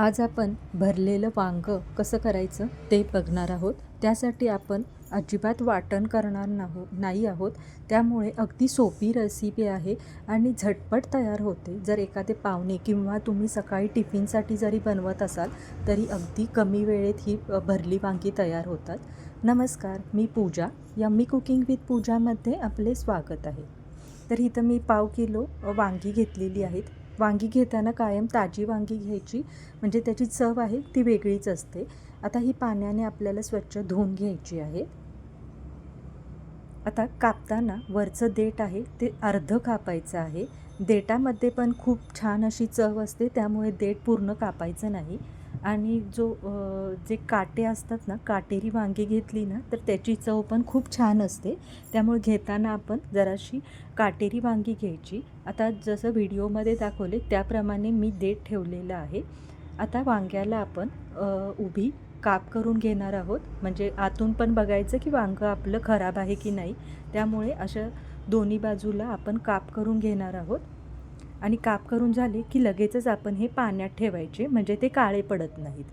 आज आपण भरलेलं वांगं कसं करायचं ते बघणार आहोत. त्यासाठी आपण अजिबात वाटण करणार नाहो नाही आहोत. त्यामुळे अगदी सोपी रेसिपी आहे आणि झटपट तयार होते. जर एखादे पाहुणे किंवा तुम्ही सकाळी टिफिनसाठी जरी बनवत असाल तरी अगदी कमी वेळेत ही भरली वांगी तयार होतात. नमस्कार मी पूजा. यम्मी कुकिंग विथ पूजामध्ये आपले स्वागत आहे. तर इथं मी पाव किलो वांगी घेतलेली आहेत. वांगी घेताना कायम ताजी वांगी घ्यायची. म्हणजे त्याची चव आहे ती वेगळीच असते. आता ही पाण्याने आपल्याला स्वच्छ धुवून घ्यायची आहे. आता कापताना वरचं देठ आहे ते अर्ध कापायचं आहे. देटामध्ये पण खूप छान अशी चव असते त्यामुळे देठ पूर्ण कापायचं नाही. आणि जो जे काटे असतात ना काटेरी वांगी घेतली ना तर त्याची चव पण खूप छान असते. त्यामुळे घेताना आपण जराशी काटेरी वांगी घ्यायची. आता जसं व्हिडिओमध्ये दाखवले त्याप्रमाणे मी देठ ठेवलेलं आहे. आता वांग्याला आपण उभी काप करून घेणार आहोत. म्हणजे आतून पण बघायचं की वांगं आपलं खराब आहे की नाही. त्यामुळे अशा दोन्ही बाजूला आपण काप करून घेणार आहोत. आणि काप करून झाले की लगेचच आपण हे पाण्यात ठेवायचे म्हणजे ते काळे पडत नाहीत.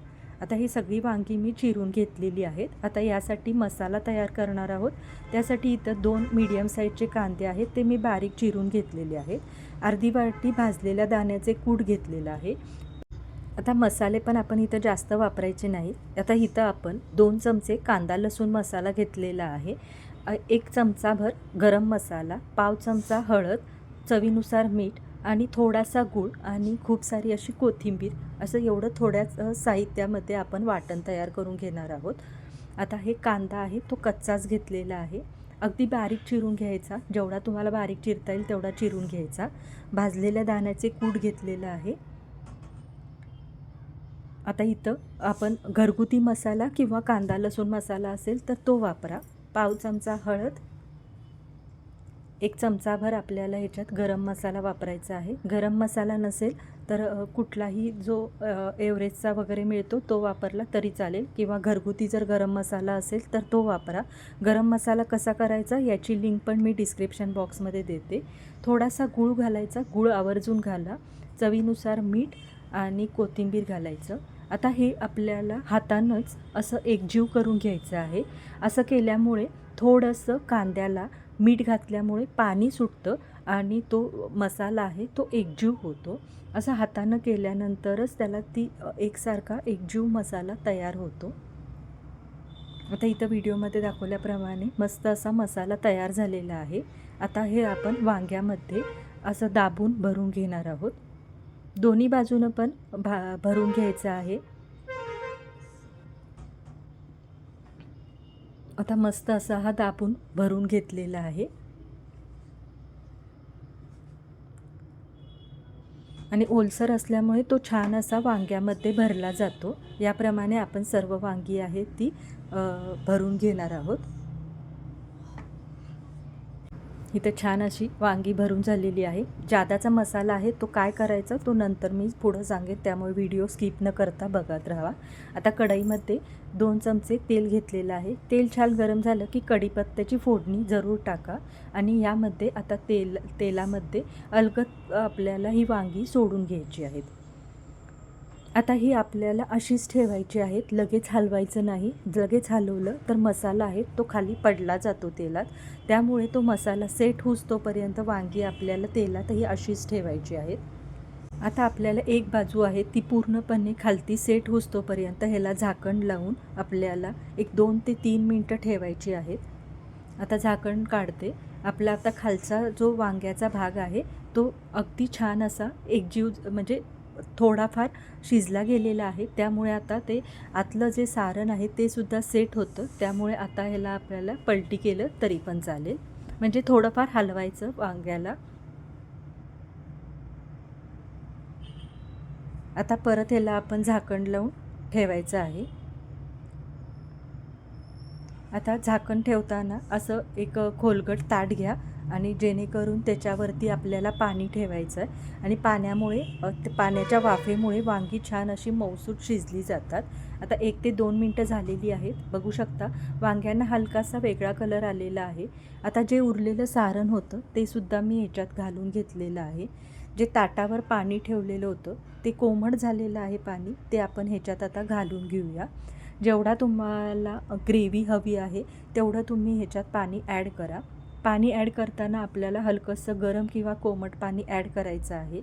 आता ही सगळी वांगी मी चिरून घेतलेली आहेत. आता यासाठी मसाला तयार करणार आहोत. त्यासाठी इथं दोन मीडियम साईजचे कांदे आहेत ते मी बारीक चिरून घेतलेले आहेत. अर्धी वाटी भाजलेल्या दाण्याचे कूट घेतलेलं आहे. आता मसाले पण आपण इथं जास्त वापरायचे नाहीत. आता इथं आपण दोन चमचे कांदा लसूण मसाला घेतलेला आहे. एक चमचाभर गरम मसाला पाव चमचा हळद चवीनुसार मीठ आणि थोडासा गूळ आणि खूप सारी अशी कोथिंबीर असं एवढं थोड्याच साहित्यामध्ये आपण वाटण तयार करून घेणार आहोत. आता हे कांदा आहे तो कच्चाच घेतलेला आहे. अगदी बारीक चिरून घ्यायचा. जेवढा तुम्हाला बारीक चिरता येईल तेवढा चिरून घ्यायचा. भाजलेल्या दाण्याचे कूट घेतलेलं आहे. आता इथं आपण घरगुती मसाला किंवा कांदा लसूण मसाला असेल तर तो वापरा. पाव चमचा हळद एक चमचाभर आपल्याला ह्याच्यात गरम मसाला वापरायचा आहे. गरम मसाला नसेल तर कुठलाही जो एव्हरेजचा वगैरे मिळतो तो वापरला तरी चालेल किंवा घरगुती जर गरम मसाला असेल तर तो वापरा. गरम मसाला कसा करायचा याची लिंक पण मी डिस्क्रिप्शन बॉक्समध्ये देते. थोडासा गूळ घालायचा गूळ आवर्जून घाला. चवीनुसार मीठ आणि कोथिंबीर घालायचं. आता हे आपल्याला हातानंच असं एकजीव करून घ्यायचं आहे. असं केल्यामुळे थोडंसं कांद्याला मीठ घातल्यामुळे पाणी सुटतं आणि तो मसाला आहे तो एकजीव होतो. असं हातानं केल्यानंतरच त्याला ती एकसारखा एकजीव मसाला तयार होतो. आता इथं व्हिडिओमध्ये दाखवल्याप्रमाणे मस्त असा मसाला तयार झालेला आहे. आता हे आपण वांग्यामध्ये असं दाबून भरून घेणार आहोत. दोन्ही बाजूनं पण भा भरून घ्यायचं आहे. आता मस्त असा हा दापून भरून घेतलेला आहे. आणि ओलसर असल्यामुळे तो छान असा वांग्यामध्ये भरला जातो. याप्रमाणे आपण सर्व वांगी आहेत ती भरून घेणार आहोत. इथं छान अशी वांगी भरून झालेली आहे. जादाचा मसाला आहे तो काय करायचा तो नंतर मी पुढं सांगेन. त्यामुळे व्हिडिओ स्किप न करता बघत राहा आता कढईमध्ये दोन चमचे तेल घेतलेलं आहे. तेल छान गरम झालं की कढीपत्त्याची फोडणी जरूर टाका. आणि यामध्ये आता तेल तेलामध्ये अलगद आपल्याला ही वांगी सोडून घ्यायची आहेत. आता ही आपल्याला अशीच ठेवायची आहेत. लगेच हलवायचं नाही. लगेच हलवलं तर मसाला आहे तो खाली पडला जातो तेलात. त्यामुळे तो मसाला सेट होऊस तोपर्यंत वांगी आपल्याला तेलातही अशीच ठेवायची आहेत. आता आपल्याला एक बाजू आहे ती पूर्णपणे खालती सेट होऊस तोपर्यंत ह्याला झाकण लावून आपल्याला एक दोन ते तीन मिनटं ठेवायची आहेत. आता झाकण काढते. आपला आता खालचा जो वांग्याचा भाग आहे तो अगदी छान असा एकजीव म्हणजे थोडाफार शिजला गेलेला आहे. त्यामुळे आता ते आतलं जे सारण आहे ते सुद्धा सेट होतं. त्यामुळे आता ह्याला आपल्याला पलटी केलं तरी पण चालेल. म्हणजे थोडंफार हलवायचं वांग्याला. आता परत ह्याला आपण झाकण लावून ठेवायचं आहे. आता झाकण ठेवताना असं एक खोलगट ताट घ्या. आणि जेणेकरून त्याच्यावरती आपल्याला पाणी ठेवायचं आहे. आणि पाण्यामुळे ते पाण्याच्या वाफेमुळे वांगी छान अशी मौसूद शिजली जातात. आता एक ते दोन मिनटं झालेली आहेत. बघू शकता वांग्यांना हलकासा वेगळा कलर आलेला आहे. आता जे उरलेलं सारण होतं ते सुद्धा मी ह्याच्यात घालून घेतलेलं आहे. जे ताटावर पाणी ठेवलेलं होतं ते कोमट झालेलं आहे पाणी. ते आपण ह्याच्यात आता घालून घेऊया. जेवढा तुम्हाला ग्रेव्ही हवी आहे तेवढं तुम्ही ह्याच्यात पाणी ॲड करा. पाणी ॲड करताना आपल्याला हलकंसं गरम किंवा कोमट पाणी ॲड करायचं आहे.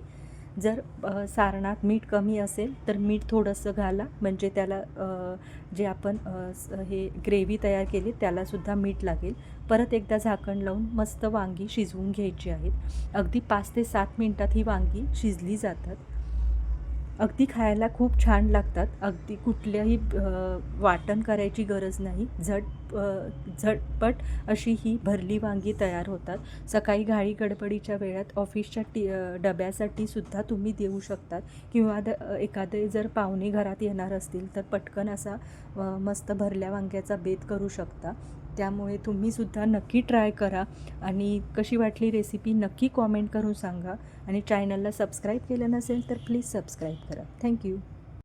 जर सारणात मीठ कमी असेल तर मीठ थोडंसं घाला. म्हणजे त्याला जे आपण हे ग्रेव्ही तयार केली त्यालासुद्धा मीठ लागेल. परत एकदा झाकण लावून मस्त वांगी शिजवून घ्यायची आहेत. अगदी पाच ते सात मिनटात ही वांगी शिजली जातात. अगदी खायला खूप छान लागतात. अगदी कुठल्याही वाटण करायची गरज नाही. झट झटपट अशी ही भरली वांगी तयार होतात. सकाळी घाई गडबडीच्या वेळात ऑफिसच्या टी डब्यासाठी सुद्धा तुम्ही देऊ शकतात. किंवा द एखादे जर पाहुणे घरात येणार असतील तर पटकन असा मस्त भरल्या वांग्याचा बेत करू शकता. त्यामुळे तुम्हीसुद्धा नक्की ट्राय करा आणि कशी वाटली रेसिपी नक्की कॉमेंट करून सांगा. आणि चॅनलला सबस्क्राईब केलं नसेल तर प्लीज सबस्क्राईब करा. थँक्यू